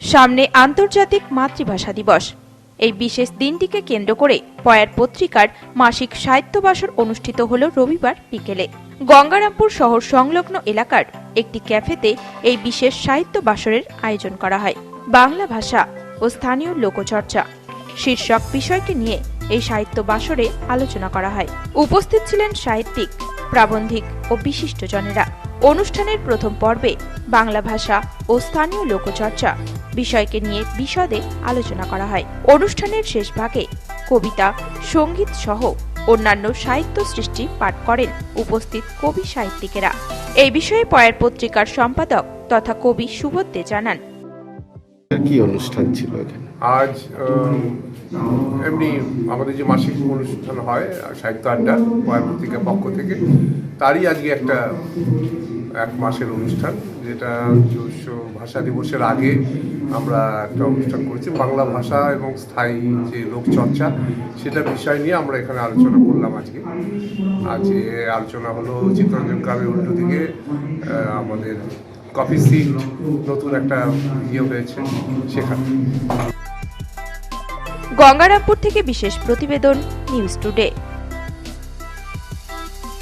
সামনে আন্তর্জাতিক মাতৃভাষা দিবস। এই বিশেষ দিনটিকে কেন্দ্র করে পয়ার পত্রিকার মাসিক সাহিত্য বাসর অনুষ্ঠিত হল রবিবার বিকেলে। গঙ্গারামপুর শহর সংলগ্ন এলাকার একটি ক্যাফেতে এই বিশেষ সাহিত্য বাসরের আয়োজন করা হয়। বাংলা ভাষা ও স্থানীয় লোকচর্চা। শীর্ষক বিষয়কে নিয়ে এই সাহিত্য বাসরে আলোচনা করা হয়। উপস্থিত ছিলেন সাহিত্যিক, প্রাবন্ধিক ও বিশিষ্টজনেরা। অনুষ্ঠানের প্রথম পর্বে বাংলা ভাষা ও স্থানীয় লোকচর্চা বিষয়কে নিয়ে বিশদে আলোচনা করা হয়। অনুষ্ঠানের শেষ ভাগে কবিতা, সংগীত সহ অন্যান্য সাহিত্য সৃষ্টি পাঠ করেন উপস্থিত কবি সাহিত্যিকেরা। এই বিষয়ে পয়ের পত্রিকার সম্পাদক তথা কবি সুবোধ জানান কি অনুষ্ঠান ছিল এখানে? আজ এমনি আমাদের যে মাসিক অনুষ্ঠান হয়, সাহিত্য আড্ডা পয়ের পত্রিকার পক্ষ থেকে, তারই আজকে একটা এক মাসের অনুষ্ঠান, যেটা বিশ্ব ভাষা দিবসের আগে আমরা একটা অনুষ্ঠান করেছি। বাংলা ভাষা এবং স্থায়ী যে লোকচর্চা, সেটা বিষয় নিয়ে আমরা এখানে আলোচনা করলাম আজকে। আজকে আলোচনা হলো চিত্তরঞ্জন গ্রামের উল্টো দিকে আমাদের কফি সিট নতুন একটা ইয়ে হয়েছে সেখানে। গঙ্গারামপুর থেকে বিশেষ প্রতিবেদন নিউজ টুডে।